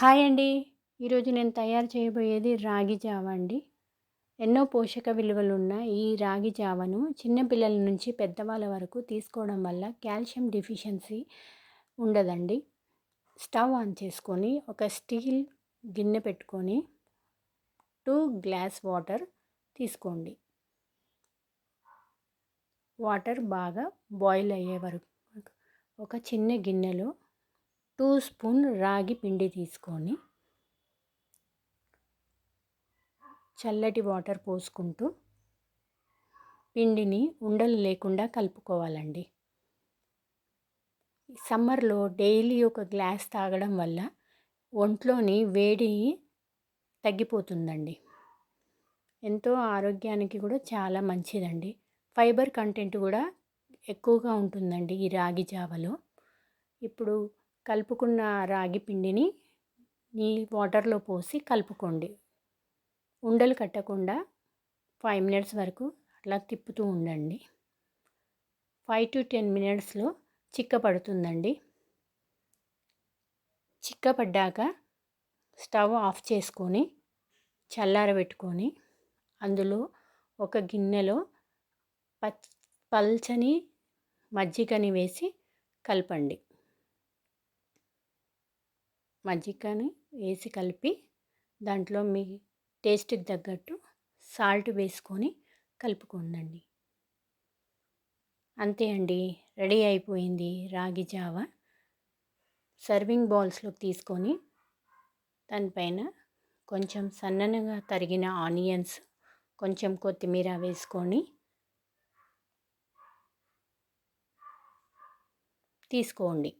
Hi అండి. ఈరోజు నేను తయారు చేయబోయేది రాగి జావ అండి. ఎన్నో పోషక విలువలు ఉన్న ఈ రాగి జావను చిన్నపిల్లల నుంచి పెద్దవాళ్ళ వరకు తీసుకోవడం వల్ల కాల్షియం డిఫిషియన్సీ ఉండదండి. స్టవ్ ఆన్ చేసుకొని ఒక స్టీల్ గిన్నె పెట్టుకొని టూ గ్లాస్ వాటర్ తీసుకోండి. వాటర్ బాగా బాయిల్ అయ్యే వరకు ఒక చిన్న గిన్నెలో టూ స్పూన్ రాగి పిండి తీసుకొని చల్లటి వాటర్ పోసుకుంటూ పిండిని ఉండలు లేకుండా కలుపుకోవాలండి. సమ్మర్లో డైలీ ఒక గ్లాస్ తాగడం వల్ల ఒంట్లోని వేడి తగ్గిపోతుందండి. ఎంతో ఆరోగ్యానికి కూడా చాలా మంచిదండి. ఫైబర్ కంటెంట్ కూడా ఎక్కువగా ఉంటుందండి ఈ రాగి జావలో. ఇప్పుడు కలుపుకున్న రాగి పిండిని ఈ వాటర్లో పోసి కలుపుకోండి. ఉండలు కట్టకుండా ఫైవ్ మినిట్స్ వరకు అట్లా తిప్పుతూ ఉండండి. ఫైవ్ టు టెన్ మినిట్స్లో చిక్క పడుతుందండి చిక్కపడ్డాక స్టవ్ ఆఫ్ చేసుకొని చల్లారబెట్టుకొని అందులో ఒక గిన్నెలో పచ్ పల్చని మజ్జిగని వేసి కలపండి. మజ్జిగని వేసి కలిపి దాంట్లో మీ టేస్ట్కి తగ్గట్టు సాల్ట్ వేసుకొని కలుపుకోండి అంతే అండి. రెడీ అయిపోయింది రాగి జావ. సర్వింగ్ బౌల్స్లోకి తీసుకొని దానిపైన కొంచెం సన్ననగా తరిగిన ఆనియన్స్ కొంచెం కొత్తిమీర వేసుకొని తీసుకోండి.